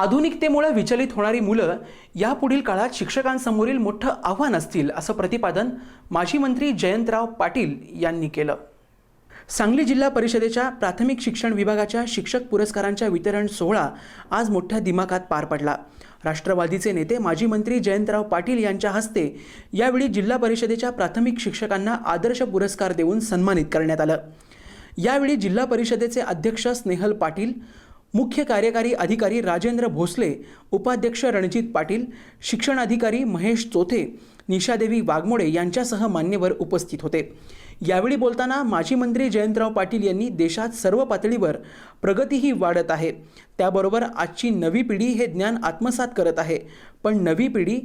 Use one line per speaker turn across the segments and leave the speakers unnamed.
आधुनिकतेमुळे विचलित होणारी मुलं यापुढील काळात शिक्षकांसमोरील मोठं आव्हान असतील असं प्रतिपादन माजी मंत्री जयंतराव पाटील यांनी केलं. सांगली जिल्हा परिषदेच्या प्राथमिक शिक्षण विभागाच्या शिक्षक पुरस्कारांच्या वितरण सोहळा आज मोठ्या दिमाखात पार पडला. राष्ट्रवादीचे नेते माजी मंत्री जयंतराव पाटील यांच्या हस्ते यावेळी जिल्हा परिषदेच्या प्राथमिक शिक्षकांना आदर्श पुरस्कार देऊन सन्मानित करण्यात आलं. यावेळी जिल्हा परिषदेचे अध्यक्ष स्नेहल पाटील मुख्य कार्यकारी अधिकारी राजेंद्र भोसले उपाध्यक्ष रणजित पाटील शिक्षण अधिकारी महेश चोथे निशादेवी वाघमोडे यांच्यासह मान्यवर उपस्थित होते. यावेळी बोलताना माजी मंत्री जयंतराव पाटील यांनी देशात सर्व पातळीवर प्रगतीही वाढत आहे. त्याबरोबर आजची नवी पिढी हे ज्ञान आत्मसात करत आहे. पण नवी पिढी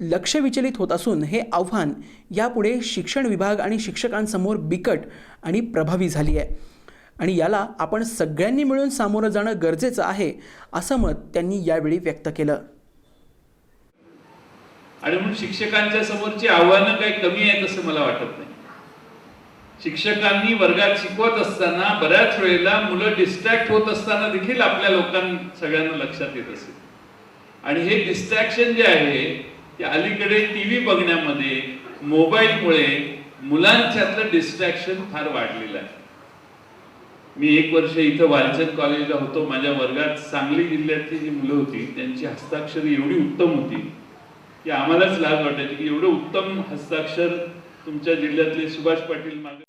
लक्ष विचलित होत असून हे आव्हान यापुढे शिक्षण विभाग आणि शिक्षकांसमोर बिकट आणि प्रभावी झाली आहे. आणि याला आपण सगळ्यांनी मिळून सामोरं जाणं गरजेचं आहे असं मत त्यांनी यावेळी व्यक्त केलं.
आणि म्हणून शिक्षकांच्या समोरची आव्हानं काही कमी आहेत असं मला वाटत नाही. शिक्षकांनी वर्गात शिकवत असताना बऱ्याच वेळेला मुलं डिस्ट्रॅक्ट होत असताना देखील आपल्या लोकां सगळ्यांना लक्षात येत असेल आणि हे डिस्ट्रॅक्शन जे आहे ते अलीकडे टीव्ही बघण्यामध्ये मोबाईलमुळे मुलांच्यातलं डिस्ट्रॅक्शन फार वाढलेलं आहे. मी एक वर्ष इथं वालचंद कॉलेजला होतो. माझ्या वर्गात सांगली जिल्ह्यातली जी मुलं होती त्यांची हस्ताक्षर एवढी उत्तम होती की आम्हालाच लाज वाटायची की एवढं उत्तम हस्ताक्षर तुमच्या जिल्ह्यातले सुभाष पाटील मागे